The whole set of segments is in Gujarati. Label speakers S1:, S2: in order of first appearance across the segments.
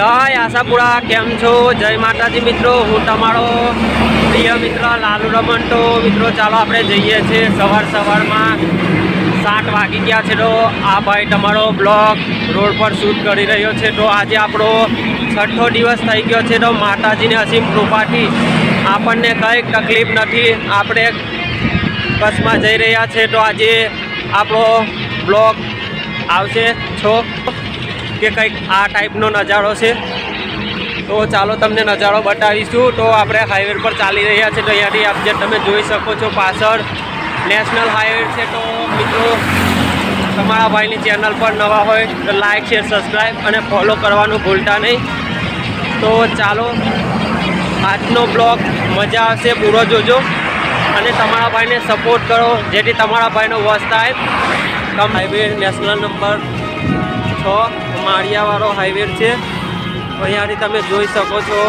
S1: જય આશાપુરા, કેમ છો? જય માતાજી મિત્રો, હું તમારો પ્રિય મિત્ર લાલુ રમણ તો. મિત્રો, ચાલો આપણે જઈએ છીએ સવાર સવારમાં. સાત વાગી ગયા છે તો આ ભાઈ તમારો બ્લોગ રોડ પર શૂટ કરી રહ્યો છે. તો આજે આપણો છઠ્ઠો દિવસ થઈ ગયો છે તો માતાજીની અસીમ કૃપાથી આપણને કંઈક તકલીફ નથી. આપણે બસમાં જઈ રહ્યા છે તો આજે આપણો બ્લોગ આવશે. છો? કે કંઈક આ ટાઈપનો નજારો છે. તો ચાલો તમને નજારો બતાવીશું. તો આપણે હાઈવે પર ચાલી રહ્યા છે. તો અહીંયાથી આપ જે તમે જોઈ શકો છો પાછળ નેશનલ હાઈવે છે. તો મિત્રો, તમારા ભાઈની ચેનલ પર નવા હોય તો લાઈક શેર સબસ્ક્રાઈબ અને ફોલો કરવાનું ભૂલતા નહીં. તો ચાલો, આજનો બ્લોગ મજા આવશે, પૂરો જોજો. અને તમારા ભાઈને સપોર્ટ કરો, જેથી તમારા ભાઈનો વોચ થાય. કમ હાઈવે નેશનલ નંબર છ. માળિયાવાળો હાઈવે છે. અહીંયાથી તમે જોઈ શકો છો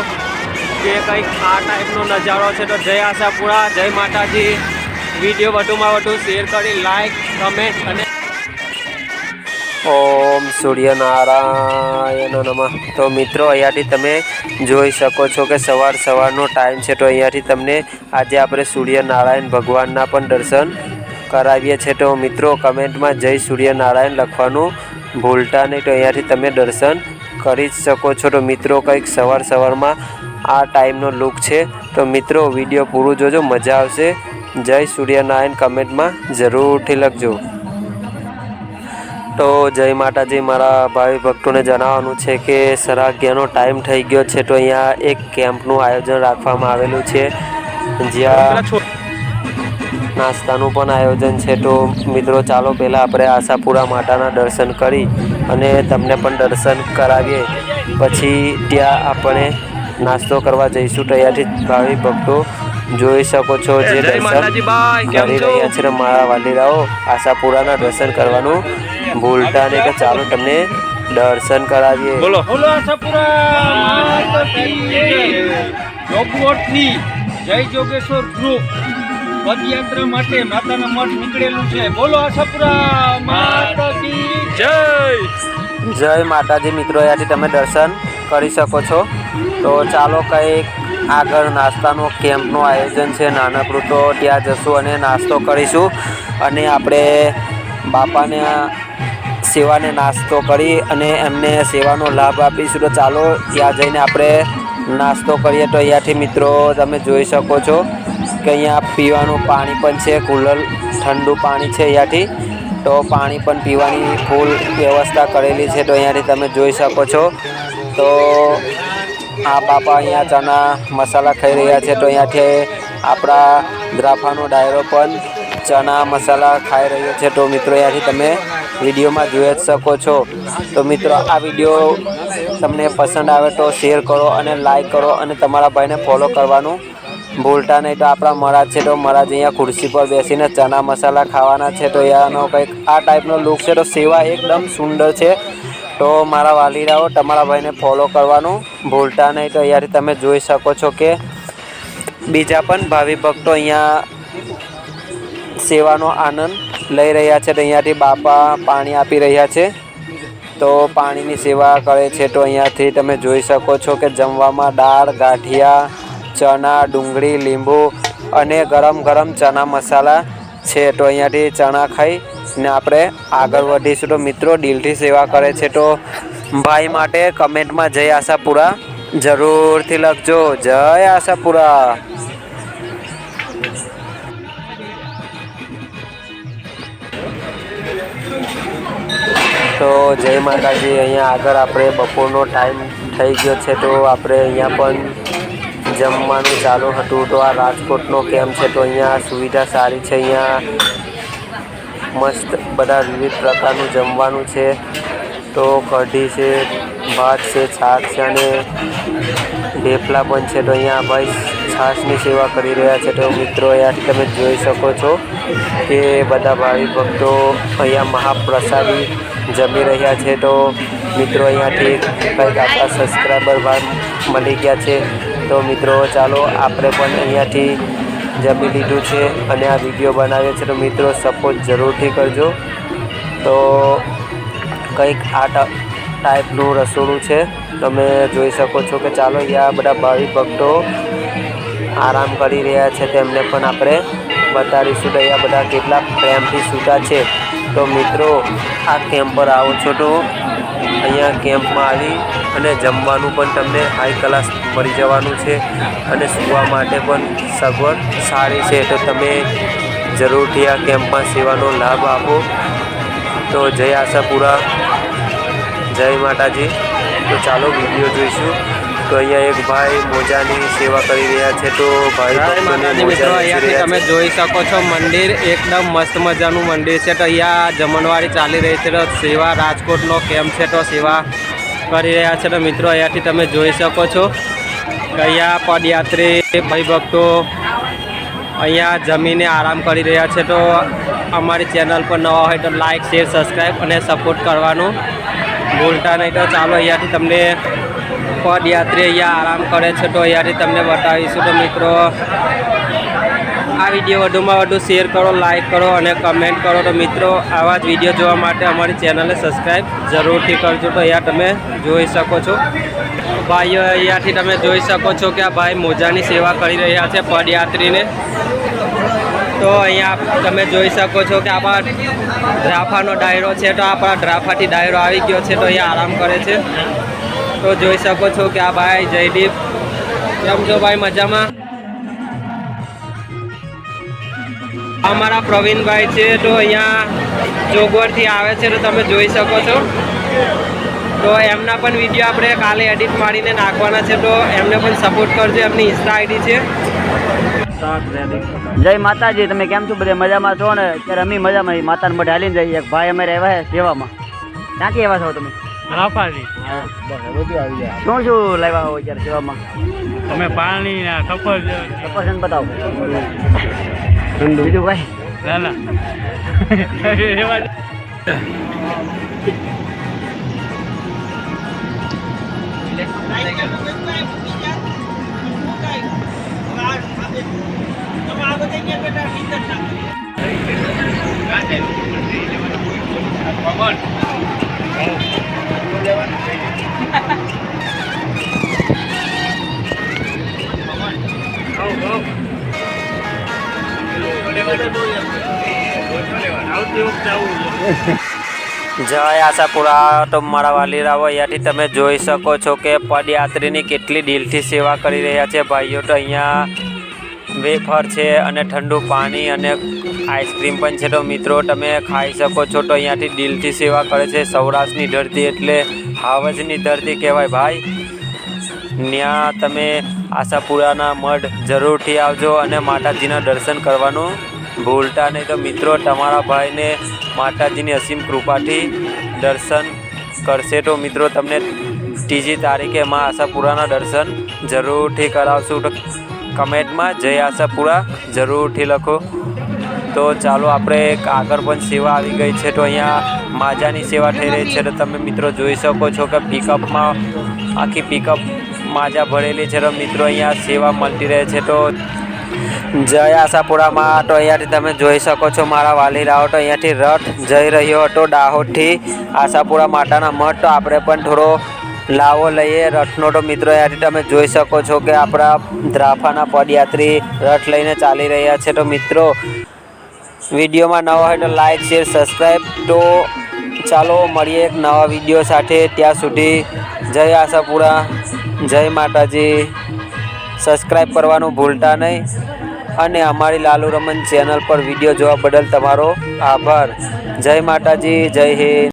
S1: કે કંઈક આ ટાઈપનો નજારો છે. તો જય આશાપુરા, જય માતાજી. વીડિયો વધુમાં વધુ શેર કરી લાઈક કમેન્ટ અને ઓમ સૂર્યનારાયણ નમઃ. તો મિત્રો, અહીંયાથી તમે જોઈ શકો છો કે સવાર સવારનો ટાઈમ છે. તો અહીંયાથી તમને આજે આપણે સૂર્યનારાયણ ભગવાનના પણ દર્શન કરાવીએ છીએ. તો મિત્રો, કમેન્ટમાં જય સૂર્યનારાયણ લખવાનું ભૂલતા નહીં તો અહીંયાથી તમે દર્શન કરી જ શકો છો. તો મિત્રો, કંઈક સવાર સવારમાં આ ટાઈમનો લુક છે. તો મિત્રો, વીડિયો પૂરું જોજો, મજા આવશે. જય સૂર્યનારાયણ, કમેન્ટમાં જરૂરથી લખજો. તો જય માતાજી, મારા ભાવિ ભક્તોને જણાવવાનું છે કે સરાગ્યાનો ટાઈમ થઈ ગયો છે. તો અહીંયા એક કેમ્પનું આયોજન રાખવામાં આવેલું છે. જ્યાં નાસ્તાનું પણ આયોજન છે. તો મિત્રો ચાલો પહેલાં આપણે આશાપુરા માતાના દર્શન કરી અને તમને પણ દર્શન કરાવીએ. પછી ત્યાં આપણે નાસ્તો કરવા જઈશું. તો અહીંયાથી ભાવિ ભક્તો જોઈ શકો છો જે દર્શન કરી રહ્યા છે મારા વાલીરાઓ આશાપુરાના દર્શન કરવાનું ભૂલતા નહીં. કે ચાલો તમને દર્શન કરાવીએ.
S2: બોલો. બોલો આશાપુરા જય. જોગેશ્વર ગ્રુપ પદયાત્રા માટે માતાના મઠ નીકળેલું છે. બોલો આશાપુરા, માતા
S1: જય! જય માતાજી મિત્રો, અહીંયાથી તમે દર્શન કરી શકો છો. તો ચાલો કંઈક આગળ નાસ્તાનો, કેમ્પનું આયોજન છે. નાનકડું તો ત્યાં જશું અને નાસ્તો કરીશું. અને આપણે બાપાને સેવાને નાસ્તો કરી અને એમને સેવાનો લાભ આપીશું. તો ચાલો ત્યાં જઈને આપણે નાસ્તો કરીએ. તો અહીંયાથી મિત્રો તમે જોઈ શકો છો. કે અહીંયા પીવાનું પાણી પણ છે, કુલર, ઠંડુ પાણી છે અહીંયાથી. તો પાણી પણ પીવાની ફૂલ વ્યવસ્થા કરેલી છે, તો અહીંયાથી તમે જોઈ શકો છો. તો આ બાપા અહીંયા ચણા મસાલા ખાઈ રહ્યા છે, તો અહીંયાથી આપણા દ્રાફાનો ડાયરો પણ ચણા મસાલા ખાઈ રહ્યો છે. તો મિત્રો, અહીંયાથી તમે વિડીયોમાં જોઈ જ શકો છો. તો મિત્રો, આ વીડિયો તમને પસંદ આવે તો શેર કરો અને લાઈક કરો અને તમારા ભાઈને ફોલો કરવાનું ભૂલતા નહીં તો આપણા મહારાજ છે તો મહારાજ અહીંયા ખુરશી પર બેસીને ચના મસાલા ખાવાના છે તો અહીંયાનો કંઈક આ ટાઈપનો લુક છે તો સેવા એકદમ સુંદર છે. તો મારા વાલીરાઓ, તમારા ભાઈને ફોલો કરવાનું. ભૂલતા નહીં તો અહીંયાથી તમે જોઈ શકો છો કે બીજા પણ ભાવિ ભક્તો અહીંયા સેવાનો આનંદ લઈ રહ્યા છે તો અહીંયાથી બાપા પાણી આપી રહ્યા છે. તો પાણીની સેવા કરે છે તો અહીંયાથી તમે જોઈ શકો છો કે જમવામાં દાળ, ગાંઠિયા ચણા, ડુંગળી, લીંબુ અને ગરમ ગરમ ચણા મસાલા છે. તો અહીંયાથી ચણા ખાઈ ને આપણે આગળ વધીશું. તો મિત્રો, દિલથી સેવા કરે છે. તો ભાઈ માટે કમેન્ટમાં જય આશાપુરા જરૂરથી લખજો. જય આશાપુરા. તો જય માતાજી. અહીંયા આગળ આપણે બપોરનો ટાઈમ થઈ ગયો છે. તો આપણે અહીંયા પણ જમવાનું ચાલુ હતું તો આ રાજકોટનો કેમ્પ છે? તો અહીંયા સુવિધા સારી છે, અહીંયા મસ્ત બધા વિવિધ પ્રકારનું જમવાનું છે. તો કઢી છે, ભાત છે, છાશ છે અને ઢેફલા પણ છે. તો અહીંયા ભાઈ છાશની સેવા કરી રહ્યા છે. તો મિત્રો અહીંયાથી તમે જોઈ શકો છો કે બધા ભાવિ ભક્તો અહીંયા મહાપ્રસાદી જમી રહ્યા છે. તો મિત્રો, અહીંયાથી કંઈક આપણા સબસ્ક્રાઈબર ભાગ મળી ગયા છે. તો મિત્રો, ચાલો આપણે પણ અહીંયાથી જમી લીધું છે અને આ વીડિયો બનાવ્યો છે. તો મિત્રો સપોર્ટ જરૂરથી કરજો. તો કંઈક આ ટાઈપનું રસોડું છે. તમે જોઈ શકો છો કે ચાલો અહીંયા બધા ભાવિક ભક્તો આરામ કરી રહ્યા છે. તેમને પણ આપણે બતાવીશું તો અહીંયા બધા કેટલા પ્રેમથી સૂતા છે. તો મિત્રો, આ કેમ્પ પર આવો છો તો અહીંયા કેમ્પમાં આવી અને જમવાનું પણ તમને હાઈ ક્લાસ મળી જવાનું છે અને સૂવા માટે પણ સગવડ સારી છે. તો તમે જરૂરથી આ કેમ્પમાં સેવાનો લાભ આપો. તો જય આશાપુરા, જય માતાજી. તો ચાલો વીડિયો જોઈશું. તો અહીંયા એક ભાઈ મોજાની સેવા કરી રહ્યા છે તો ભાઈ મિત્રો અહીંયાથી
S3: તમે જોઈ શકો છો મંદિર એકદમ મસ્ત મજાનું મંદિર છે તો અહીંયા જમણવાડી ચાલી રહી છે તો સેવા રાજકોટનો કેમ્પ છે તો સેવા કરી રહ્યા છે તો મિત્રો અહીંયાથી તમે જોઈ શકો છો અહીંયા પદયાત્રી ભાઈ ભક્તો અહીંયા જમીને આરામ કરી રહ્યા છે તો અમારી ચેનલ પર નવા હોય તો લાઈક શેર સબસ્ક્રાઈબ અને સપોર્ટ કરવાનું ભૂલતા નહીં. તો ચાલો અહીંયાથી તમને પદયાત્રી અહીંયા આરામ કરે છે તો અહીંયાથી તમને બતાવીશું. તો મિત્રો, આ વીડિયો વધુમાં વધુ શેર કરો, લાઈક કરો અને કમેન્ટ કરો. તો મિત્રો, આવા જ વીડિયો જોવા માટે અમારી ચેનલને સબસ્ક્રાઈબ જરૂરથી કરજો. તો અહીંયા તમે જોઈ શકો છો. ભાઈઓ, અહીંયાથી તમે જોઈ શકો છો કે આ ભાઈ મોજાની સેવા કરી રહ્યા છે પદયાત્રીને તો અહીંયા તમે જોઈ શકો છો કે આપણા ડ્રાફાનો ડાયરો છે. તો આપણા ડ્રાફાથી ડાયરો આવી ગયો છે. તો અહીંયા આરામ કરે છે. તો જોઈ શકો છો કે આ ભાઈ જયદીપ. કેમ છો ભાઈ? મજામાં? અમારા પ્રવીણભાઈ છે તો અહીંયા જોગવરથી આવે છે તો તમે જોઈ શકો છો. તો એમના પણ વીડિયો આપણે કાલે એડિટ મારીને નાખવાના છે તો એમને પણ સપોર્ટ કરજો. એમની ઇન્સ્ટા આઈડી છે.
S4: જય માતાજી, તમે કેમ છો? બધે મજામાં છો ને? અત્યારે અમે મજામાં. માતાને મઢે જઈએ. એક ભાઈ અમે રહેવા સેવામાં. ક્યાંથી એવા છો તમે? શું શું લાવ્યા હોય અત્યારે સેવામાં?
S2: અમે પાણી ના સફર
S4: સફરજન બતાવો. બીજું ભાઈ
S2: ના ના.
S1: જય આશાપુરા, તો મારા વાલીરાઓ, અહીંયાથી તમે જોઈ શકો છો કે પદયાત્રીની કેટલી દિલથી સેવા કરી રહ્યા છે ભાઈઓ. તો અહીંયા વેફર છે અને ઠંડુ પાણી અને આઈસ્ક્રીમ પણ છે. તો મિત્રો, તમે ખાઈ શકો છો. તો અહીંયાથી દિલથી સેવા કરે છે. સૌરાષ્ટ્રની ધરતી એટલે હાવજની ધરતી કહેવાય ભાઈ. ત્યાં તમે આશાપુરાના મઢ જરૂરથી આવજો અને માતાજીના દર્શન કરવાનું ભૂલતા નહીં. તો મિત્રો, તમારા ભાઈને માતાજીની અસીમ કૃપાથી દર્શન કરશે. તો મિત્રો, તમને ત્રીજી તારીખે માં આશાપુરાના દર્શન જરૂરથી કરાવશું. કમેન્ટમાં જય આશાપુરા જરૂરથી લખો. તો ચાલો આપણે એક આગળ પણ સેવા આવી ગઈ છે તો અહીંયા માજાની સેવા થઈ રહી છે તો તમે મિત્રો જોઈ શકો છો કે પિકઅપમાં આખી પિકઅપ માજા ભરેલી છે તો મિત્રો અહીંયા સેવા મળતી રહે છે તો જય આશાપુરામાં તો અહીંયાથી તમે જોઈ શકો છો મારા વાલીરાઓ તો અહીંયાથી રથ જઈ રહ્યો હતો દાહોદથી આશાપુરા માતાના મઠ તો આપણે પણ થોડો લાવો લઈએ રથનો તો મિત્રો. યાર તમે જોઈ શકો છો કે આપણા દ્રાફાના પદયાત્રી રથ લઈને ચાલી રહ્યા છે. તો મિત્રો, વિડીયોમાં નવા હોય તો લાઈક શેર સબસ્ક્રાઈબ તો ચાલો મળીએ એક નવા વીડિયો સાથે. ત્યાં સુધી જય આશાપુરા, જય માતાજી. સબસ્ક્રાઈબ કરવાનું ભૂલતા નહીં. અને અમારી લાલુ રમન ચેનલ પર વીડિયો જોવા બદલ તમારો આભાર. જય માતાજી, જય હિન્દ.